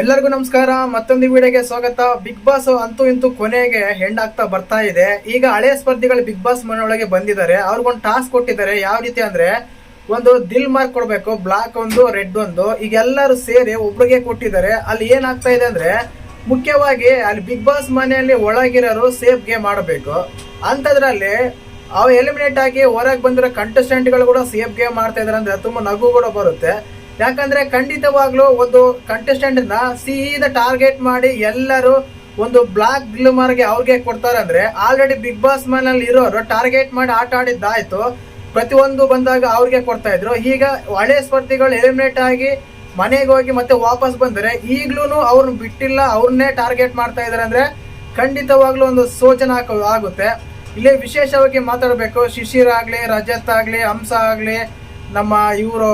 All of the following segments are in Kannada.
ಎಲ್ಲರಿಗೂ ನಮಸ್ಕಾರ. ಮತ್ತೊಂದು ವಿಡಿಯೋಗೆ ಸ್ವಾಗತ. ಬಿಗ್ ಬಾಸ್ ಅಂತೂ ಇಂತೂ ಕೊನೆಗೆ ಹೆಂಡಾಗ್ತಾ ಬರ್ತಾ ಇದೆ. ಈಗ ಹಳೆ ಸ್ಪರ್ಧಿಗಳು ಬಿಗ್ ಬಾಸ್ ಮನೆಯೊಳಗೆ ಬಂದಿದ್ದಾರೆ. ಅವ್ರಿಗೊಂದು ಟಾಸ್ಕ್ ಕೊಟ್ಟಿದ್ದಾರೆ. ಯಾವ ರೀತಿ ಅಂದ್ರೆ ಒಂದು ದಿಲ್ ಮಾರ್ಕ್ ಕೊಡ್ಬೇಕು. ಬ್ಲಾಕ್ ಒಂದು ರೆಡ್ ಒಂದು. ಈಗ ಎಲ್ಲರೂ ಸೇರಿ ಒಬ್ರಿಗೆ ಕೊಟ್ಟಿದ್ದಾರೆ. ಅಲ್ಲಿ ಏನಾಗ್ತಾ ಇದೆ ಅಂದ್ರೆ ಮುಖ್ಯವಾಗಿ ಅಲ್ಲಿ ಬಿಗ್ ಬಾಸ್ ಮನೆಯಲ್ಲಿ ಒಳಗಿರೋರು ಸೇಫ್ ಗೇಮ್ ಆಡಬೇಕು. ಅಂತದ್ರಲ್ಲಿ ಅವು ಎಲಿಮಿನೇಟ್ ಆಗಿ ಹೊರಗೆ ಬಂದಿರೋ ಕಂಟೆಸ್ಟೆಂಟ್ಗಳು ಗಳು ಕೂಡ ಸೇಫ್ ಗೇಮ್ ಮಾಡ್ತಾ ಇದಾರೆ ಅಂದ್ರೆ ತುಂಬಾ ನಗು ಕೂಡ ಬರುತ್ತೆ. ಯಾಕಂದ್ರೆ ಖಂಡಿತವಾಗ್ಲೂ ಒಂದು ಕಂಟೆಸ್ಟೆಂಟ್ನ ಸೀದಾ ಟಾರ್ಗೆಟ್ ಮಾಡಿ ಎಲ್ಲರೂ ಒಂದು ಬ್ಲಾಕ್ ಗ್ಲೂಮರ್ಗೆ ಅವ್ರಿಗೆ ಕೊಡ್ತಾರೆ ಅಂದ್ರೆ ಆಲ್ರೆಡಿ ಬಿಗ್ ಬಾಸ್ ಮನೇಲಿ ಇರೋರು ಟಾರ್ಗೆಟ್ ಮಾಡಿ ಆಟ ಆಡಿದ್ದಾಯ್ತು. ಪ್ರತಿಯೊಂದು ಬಂದಾಗ ಅವ್ರಿಗೆ ಕೊಡ್ತಾ ಇದ್ರು. ಈಗ ಹಳೆ ಸ್ಪರ್ಧಿಗಳು ಎಲಿಮಿನೇಟ್ ಆಗಿ ಮನೆಗೆ ಹೋಗಿ ಮತ್ತೆ ವಾಪಸ್ ಬಂದರೆ ಈಗ್ಲೂ ಅವ್ರನ್ನ ಬಿಟ್ಟಿಲ್ಲ ಅವ್ರನ್ನೇ ಟಾರ್ಗೆಟ್ ಮಾಡ್ತಾ ಇದಾರೆ ಅಂದ್ರೆ ಖಂಡಿತವಾಗ್ಲೂ ಒಂದು ಸೂಚನಾ ಆಗುತ್ತೆ. ಇಲ್ಲಿ ವಿಶೇಷವಾಗಿ ಮಾತಾಡಬೇಕು, ಶಿಶಿರ್ ಆಗ್ಲಿ, ರಜತ್ ಆಗ್ಲಿ, ಹಂಸ ಆಗ್ಲಿ ನಮ್ಮ ಇವರು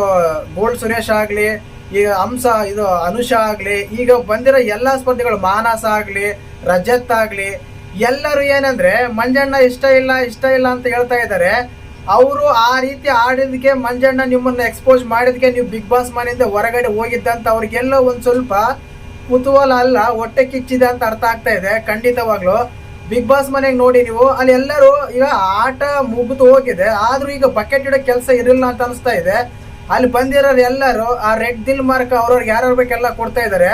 ಗೋಲ್ಡ್ ಸುರೇಶ್ ಆಗ್ಲಿ ಈಗ ಹಂಸ ಇದು ಅನುಷ ಆಗ್ಲಿ, ಈಗ ಬಂದಿರೋ ಎಲ್ಲ ಸ್ಪರ್ಧಿಗಳು ಮಾನಸ ಆಗ್ಲಿ, ರಜತ್ ಆಗ್ಲಿ, ಎಲ್ಲರೂ ಏನಂದ್ರೆ ಮಂಜಣ್ಣ ಇಷ್ಟ ಇಲ್ಲ ಇಷ್ಟ ಇಲ್ಲ ಅಂತ ಹೇಳ್ತಾ ಇದ್ದಾರೆ. ಅವರು ಆ ರೀತಿ ಆಡಿದಕ್ಕೆ ಮಂಜಣ್ಣ ನಿಮ್ಮನ್ನ ಎಕ್ಸ್ಪೋಸ್ ಮಾಡಿದಕ್ಕೆ ನೀವು ಬಿಗ್ ಬಾಸ್ ಮನೆಯಿಂದ ಹೊರಗಡೆ ಹೋಗಿದ್ದಂತ ಅವ್ರಿಗೆಲ್ಲ ಒಂದು ಸ್ವಲ್ಪ ಕುತೂಹಲ ಅಲ್ಲ, ಹೊಟ್ಟೆ ಕಿಚ್ಚಿದೆ ಅಂತ ಅರ್ಥ ಆಗ್ತಾ ಇದೆ, ಖಂಡಿತವಾಗ್ಲು. ಬಿಗ್ ಬಾಸ್ ಮನೆಗೆ ನೋಡಿ ನೀವು. ಅಲ್ಲಿ ಎಲ್ಲರೂ ಈಗ ಆಟ ಮುಗಿದು ಹೋಗಿದೆ. ಆದ್ರೂ ಈಗ ಬಕೆಟ್ ಇಡೋ ಕೆಲಸ ಇರಲಿಲ್ಲ ಅಂತ ಅನಿಸ್ತಾ ಇದೆ. ಅಲ್ಲಿ ಬಂದಿರೋರು ಎಲ್ಲರೂ, ಆ ರೆಡ್ ದಿಲ್ ಮಾರ್ಕ್ ಅವ್ರವ್ರಿಗೆ ಯಾರು ಬೇಕೆಲ್ಲ ಕೊಡ್ತಾ ಇದ್ದಾರೆ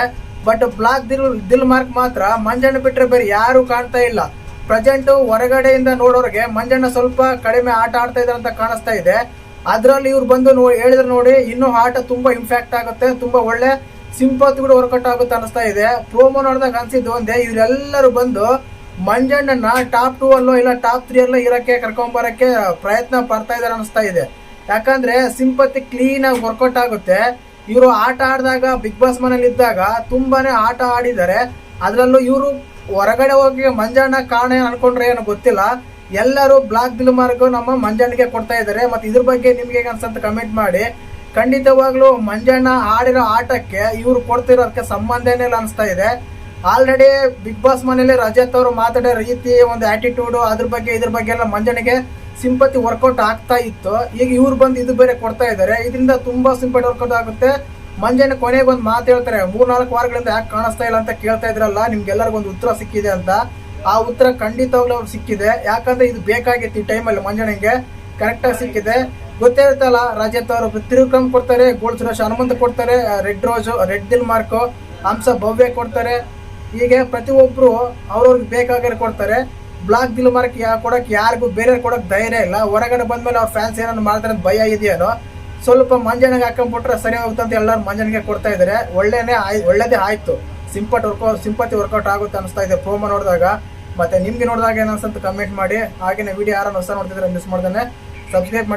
ಬಟ್ ಬ್ಲಾಕ್ ದಿಲ್ ದಿಲ್ ಮಾರ್ಕ್ ಮಾತ್ರ ಮಂಜಣ್ಣ ಬಿಟ್ರೆ ಬೇರೆ ಯಾರು ಕಾಣ್ತಾ ಇಲ್ಲ. ಪ್ರೆಸೆಂಟ್ ಹೊರಗಡೆಯಿಂದ ನೋಡೋರಿಗೆ ಮಂಜಣ್ಣ ಸ್ವಲ್ಪ ಕಡಿಮೆ ಆಟ ಆಡ್ತಾ ಇದ್ದಾರೆ ಅಂತ ಕಾಣಿಸ್ತಾ ಇದೆ. ಅದ್ರಲ್ಲಿ ಇವ್ರು ಬಂದು ನೋ ಹೇಳಿದ್ರೆ ನೋಡಿ, ಇನ್ನೂ ಆಟ ತುಂಬಾ ಇಂಪ್ಯಾಕ್ಟ್ ಆಗುತ್ತೆ, ತುಂಬಾ ಒಳ್ಳೆ ಸಿಂಪತ್ ಕೂಡ ವರ್ಕೌಟ್ ಆಗುತ್ತೆ ಅನಿಸ್ತಾ ಇದೆ. ಪ್ರೋಮೋ ನೋಡಿದಾಗ ಅನ್ಸಿದ್ದು ಒಂದೇ, ಇವರೆಲ್ಲರೂ ಬಂದು ಮಂಜಣ್ಣನ ಟಾಪ್ ಟೂ ಅಲ್ಲೋ ಇಲ್ಲ ಟಾಪ್ ತ್ರೀ ಅಲ್ಲೋ ಇರಕ್ಕೆ ಕರ್ಕೊಂಬರಕ್ಕೆ ಪ್ರಯತ್ನ ಪಡ್ತಾ ಇದ್ದಾರೆ ಅನಿಸ್ತಾ ಇದೆ. ಯಾಕಂದ್ರೆ ಸಿಂಪತಿ ಕ್ಲೀನ್ ಆಗಿ ವರ್ಕೌಟ್ ಆಗುತ್ತೆ. ಇವರು ಆಟ ಆಡಿದಾಗ ಬಿಗ್ ಬಾಸ್ ಮನೇಲಿ ಇದ್ದಾಗ ತುಂಬಾನೇ ಆಟ ಆಡಿದ್ದಾರೆ. ಅದರಲ್ಲೂ ಇವರು ಹೊರಗಡೆ ಹೋಗಿ ಮಂಜಣ್ಣ ಕಾರಣ ಏನು ಅನ್ಕೊಂಡ್ರೆ ಏನೋ ಗೊತ್ತಿಲ್ಲ. ಎಲ್ಲರೂ ಬ್ಲಾಕ್ ಬಿಲ್ ಮಾರ್ಕ್ ನಮ್ಮ ಮಂಜಣ್ಣಗೆ ಕೊಡ್ತಾ ಇದ್ದಾರೆ. ಮತ್ತೆ ಇದ್ರ ಬಗ್ಗೆ ನಿಮಗೆ ಅನ್ಸಂತ ಕಮೆಂಟ್ ಮಾಡಿ. ಖಂಡಿತವಾಗ್ಲೂ ಮಂಜಣ್ಣ ಆಡಿರೋ ಆಟಕ್ಕೆ ಇವರು ಕೊಡ್ತಿರೋದಕ್ಕೆ ಸಂಬಂಧನೇ ಇಲ್ಲ ಅನಿಸ್ತಾ ಇದೆ. ಆಲ್ರೆಡಿ ಬಿಗ್ ಬಾಸ್ ಮನೇಲಿ ರಜತ್ ಅವರು ಮಾತಾಡೋ ರೀತಿ ಒಂದು ಆ್ಯಟಿಟ್ಯೂಡು ಅದ್ರ ಬಗ್ಗೆ, ಇದ್ರ ಬಗ್ಗೆ ಎಲ್ಲ ಮಂಜನಿಗೆ ಸಿಂಪತಿ ವರ್ಕೌಟ್ ಆಗ್ತಾ ಇತ್ತು. ಈಗ ಇವ್ರು ಬಂದು ಇದು ಬೇರೆ ಕೊಡ್ತಾ ಇದ್ದಾರೆ. ಇದರಿಂದ ತುಂಬಾ ಸಿಂಪತಿ ವರ್ಕೌಟ್ ಆಗುತ್ತೆ. ಮಂಜನ ಕೊನೆಗೆ ಒಂದು ಮಾತು ಹೇಳ್ತಾರೆ, ಮೂರ್ನಾಲ್ಕು ವಾರಗಳಿಂದ ಯಾಕೆ ಕಾಣಿಸ್ತಾ ಇಲ್ಲ ಅಂತ ಕೇಳ್ತಾ ಇದ್ರಲ್ಲ, ನಿಮ್ಗೆಲ್ಲರಿಗೂ ಒಂದು ಉತ್ತರ ಸಿಕ್ಕಿದೆ ಅಂತ. ಆ ಉತ್ತರ ಖಂಡಿತವಾಗ್ಲೂ ಅವ್ರು ಸಿಕ್ಕಿದೆ. ಯಾಕಂದ್ರೆ ಇದು ಬೇಕಾಗಿತ್ತು ಈ ಟೈಮಲ್ಲಿ ಮಂಜನಿಗೆ. ಕರೆಕ್ಟಾಗಿ ಸಿಕ್ಕಿದೆ. ಗೊತ್ತೇ ಇರುತ್ತಲ್ಲ ರಜತ್ ಅವರು ತಿರುಕ್ರಮ್ ಕೊಡ್ತಾರೆ ಗೋಲ್ಡ್ ಸುರೇಶ್ ಹನುಮಂತ ಕೊಡ್ತಾರೆ ರೆಡ್ ರೋಜು ರೆಡ್ ದಿಲ್ ಮಾರ್ಕು ಹಂಸ ಭವ್ಯ ಕೊಡ್ತಾರೆ. ಹೀಗೆ ಪ್ರತಿಯೊಬ್ರು ಅವ್ರವ್ರಿಗೆ ಬೇಕಾಗಿರೋ ಕೊಡ್ತಾರೆ. ಬ್ಲಾಕ್ ದಿಲ್ ಮಾರ್ಕ್ ಯಾ ಕೊಡಕ್ ಯಾರಿಗೂ ಬೇರೆ ಕೊಡೋಕೆ ಧೈರ್ಯ ಇಲ್ಲ. ಹೊರಗಡೆ ಬಂದ್ಮೇಲೆ ಅವ್ರ ಫ್ಯಾನ್ಸ್ ಏನಾದ್ರು ಮಾಡ್ತಾರೆ ಭಯ ಇದೆಯೇನೋ. ಸ್ವಲ್ಪ ಮಂಜನಿಗೆ ಹಾಕೊಂಡ್ಬಿಟ್ರೆ ಸರಿ ಹೋಗುತ್ತೆ ಅಂತ ಎಲ್ಲರೂ ಮಂಜನಿಗೆ ಕೊಡ್ತಾ ಇದ್ದಾರೆ ಒಳ್ಳೆನೇ ಆಯ್, ಒಳ್ಳೇದೇ ಆಯ್ತು. ಸಿಂಪಟ್ ವರ್ಕೌಟ್ ಸಿಂಪತಿ ವರ್ಕೌಟ್ ಆಗುತ್ತೆ ಅನಿಸ್ತಾ ಇದೆ ಪ್ರೋಮೋ ನೋಡಿದಾಗ. ಮತ್ತೆ ನಿಮಗೆ ನೋಡಿದಾಗ ಏನು ಅನ್ಸಂತ ಕಮೆಂಟ್ ಮಾಡಿ. ಹಾಗೆ ವಿಡಿಯೋ ಯಾರನ್ನು ಹೊಸ ನೋಡ್ತಿದ್ರೆ ಮಿಸ್ ಮಾಡ್ತಾನೆ ಸಬ್ಸ್ಕ್ರೈಬ್ ಮಾಡಿ.